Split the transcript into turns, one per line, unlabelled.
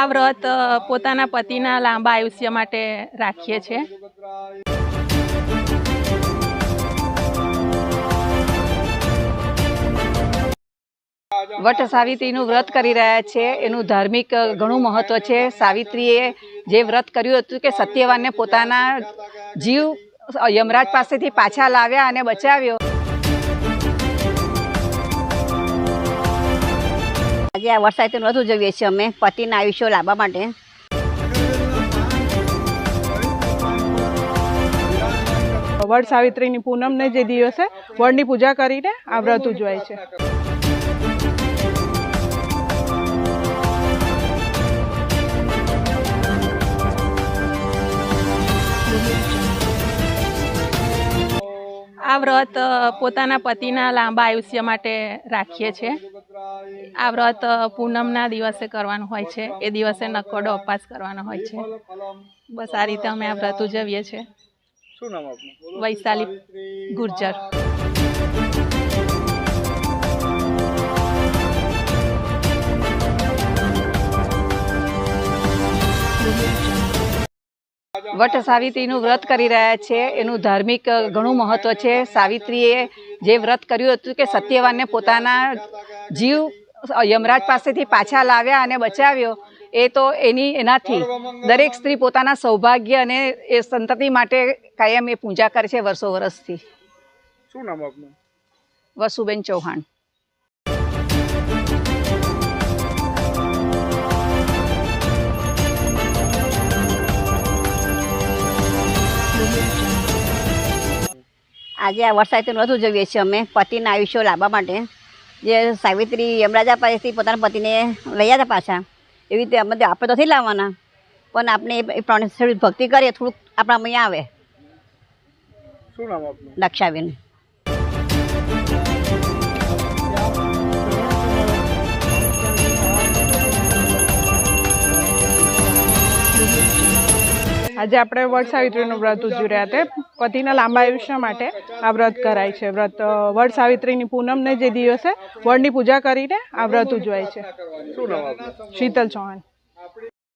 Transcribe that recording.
આ વ્રત પોતાના પતિના લાંબા આયુષ્ય માટે રાખીએ છીએ.
વટ સાવિત્રીનું વ્રત કરી રહ્યા છે. એનું ધાર્મિક ઘણું મહત્વ છે. સાવિત્રીએ જે વ્રત કર્યું હતું કે સત્યવાનને પોતાના જીવ યમરાજ પાસેથી પાછા લાવ્યા અને બચાવ્યો.
આજે આ વરસાદનું વધુ જોઈએ છીએ અમે. પતિના આયુષ્ય લાવવા માટે.
વડ સાવિત્રીની પૂનમને જે દિવસે વડની પૂજા કરીને આ વ્રત ઉજવાય છે.
આ વ્રત પોતાના પતિના લાંબા આયુષ્ય માટે રાખીએ છીએ. આ વ્રત પૂનમના દિવસે કરવાનું હોય છે. એ દિવસે નકોડો ઉપવાસ કરવાનો હોય છે. બસ આ રીતે અમે આ વ્રત ઉજવીએ છીએ.
શું નામ આપનું?
વૈશાલી ગુર્જર.
વટ સાવિત્રીનું વ્રત કરી રહ્યા છે. એનું ધાર્મિક ઘણું મહત્વ છે. સાવિત્રીએ જે વ્રત કર્યું હતું કે સત્યવાનને પોતાના જીવ યમરાજ પાસેથી પાછા લાવ્યા અને બચાવ્યો. એ તો એની એનાથી. દરેક સ્ત્રી પોતાના સૌભાગ્ય અને એ સંતતિ માટે કાયમ એ પૂજા કરે છે વર્ષો વર્ષથી
શું નામ આપનું?
વસુબેન ચૌહાણ.
આજે આ વરસાદનું વધુ જોઈએ છીએ અમે પતિના આયુષ્ય લાવવા માટે. જે સાવિત્રી યમરાજા પાસેથી પોતાના પતિને લઈ આવ્યા પાછા. એવી રીતે અમે આપણે તો નથી લાવવાના પણ આપણે એ પ્રમાણે થોડી ભક્તિ કરીએ થોડુંક આપણા અહીંયા આવે.
શું નામ આપનું?
દક્ષાબેન.
આજે આપણે વડ સાવિત્રીનું વ્રત ઉજવી રહ્યા તે. પતિના લાંબા આયુષ્ય માટે આ વ્રત કરાય છે. વ્રત વડ સાવિત્રીની પૂનમને જે દિવસે વડની પૂજા કરીને આ વ્રત ઉજવાય છે. શીતલ ચૌહાણ.